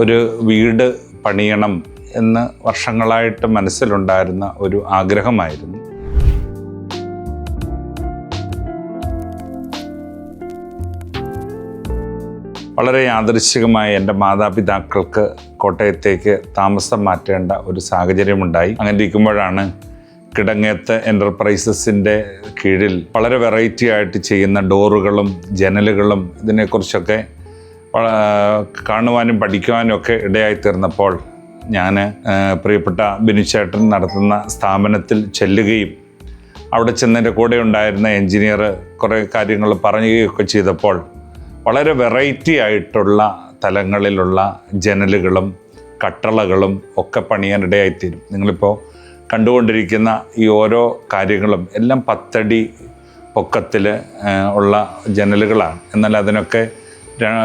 ഒരു വീട് പണിയണം എന്ന് വർഷങ്ങളായിട്ട് മനസ്സിലുണ്ടായിരുന്ന ഒരു ആഗ്രഹമായിരുന്നു. വളരെ യാദൃശികമായി എന്റെ മാതാപിതാക്കൾക്ക് കോട്ടയത്തേക്ക് താമസം മാറ്റേണ്ട ഒരു സാഹചര്യമുണ്ടായി. അങ്ങനെ ഇരിക്കുമ്പോഴാണ് കിടങ്ങേത്ത് എന്റർപ്രൈസസിന്റെ കീഴിൽ വളരെ വെറൈറ്റി ആയിട്ട് ചെയ്യുന്ന ഡോറുകളും ജനലുകളും ഇതിനെക്കുറിച്ചൊക്കെ കാണുവാനും പഠിക്കുവാനും ഒക്കെ ഇടയായി തീർന്നപ്പോൾ ഞാൻ പ്രിയപ്പെട്ട ബിനുചേട്ടൻ നടത്തുന്ന സ്ഥാപനത്തിൽ ചെല്ലുകയും അവിടെ ചെന്നതിന്റെ കൂടെ ഉണ്ടായിരുന്ന എൻജിനീയർ കുറേ കാര്യങ്ങൾ പറയുകയൊക്കെ ചെയ്തപ്പോൾ വളരെ വെറൈറ്റി ആയിട്ടുള്ള തലങ്ങളിലുള്ള ജനലുകളും കട്ടളകളും ഒക്കെ പണിയാനിടയായിത്തീരും നിങ്ങളിപ്പോൾ കണ്ടുകൊണ്ടിരിക്കുന്ന ഈ ഓരോ കാര്യങ്ങളും എല്ലാം പത്തടി പൊക്കത്തിൽ ഉള്ള ജനലുകളാണ്. എന്നാൽ അതിനൊക്കെ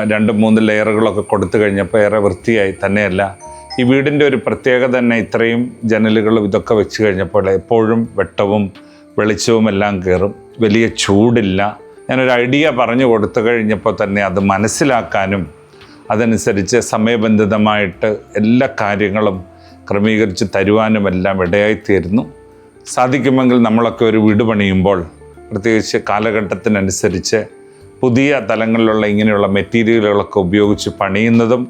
രണ്ട് മൂന്ന് ലെയറുകളൊക്കെ കൊടുത്തു കഴിഞ്ഞപ്പോൾ ഏറെ വൃത്തിയായി തന്നെയല്ല. ഈ വീടിന്റെ ഒരു പ്രത്യേകത തന്നെ ഇത്രയും ജനലുകളും ഇതൊക്കെ വെച്ച് കഴിഞ്ഞപ്പോൾ എപ്പോഴും വെട്ടവും വെളിച്ചവും എല്ലാം കയറും. വലിയ ചൂടില്ല. ഞാനൊരു ഐഡിയ പറഞ്ഞു കൊടുത്തു കഴിഞ്ഞപ്പോൾ തന്നെ അത് മനസ്സിലാക്കാനും അതനുസരിച്ച് സമയബന്ധിതമായിട്ട് എല്ലാ കാര്യങ്ങളും ക്രമീകരിച്ച് തരുവാനും എല്ലാം ഇടയായിത്തീരുന്നു. സാധിക്കുമെങ്കിൽ നമ്മളൊക്കെ ഒരു വീട് പണിയുമ്പോൾ പ്രത്യേകിച്ച് കാലഘട്ടത്തിനനുസരിച്ച് പുതിയ തലങ്ങളിലുള്ള ഇങ്ങനെയുള്ള മെറ്റീരിയലുകളൊക്കെ ഉപയോഗിച്ച് പണിയുന്നതും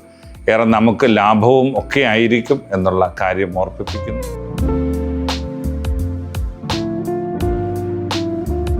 ഏറെ നമുക്ക് ലാഭവും ഒക്കെ ആയിരിക്കും എന്നുള്ള കാര്യം ഓർപ്പിപ്പിക്കുന്നു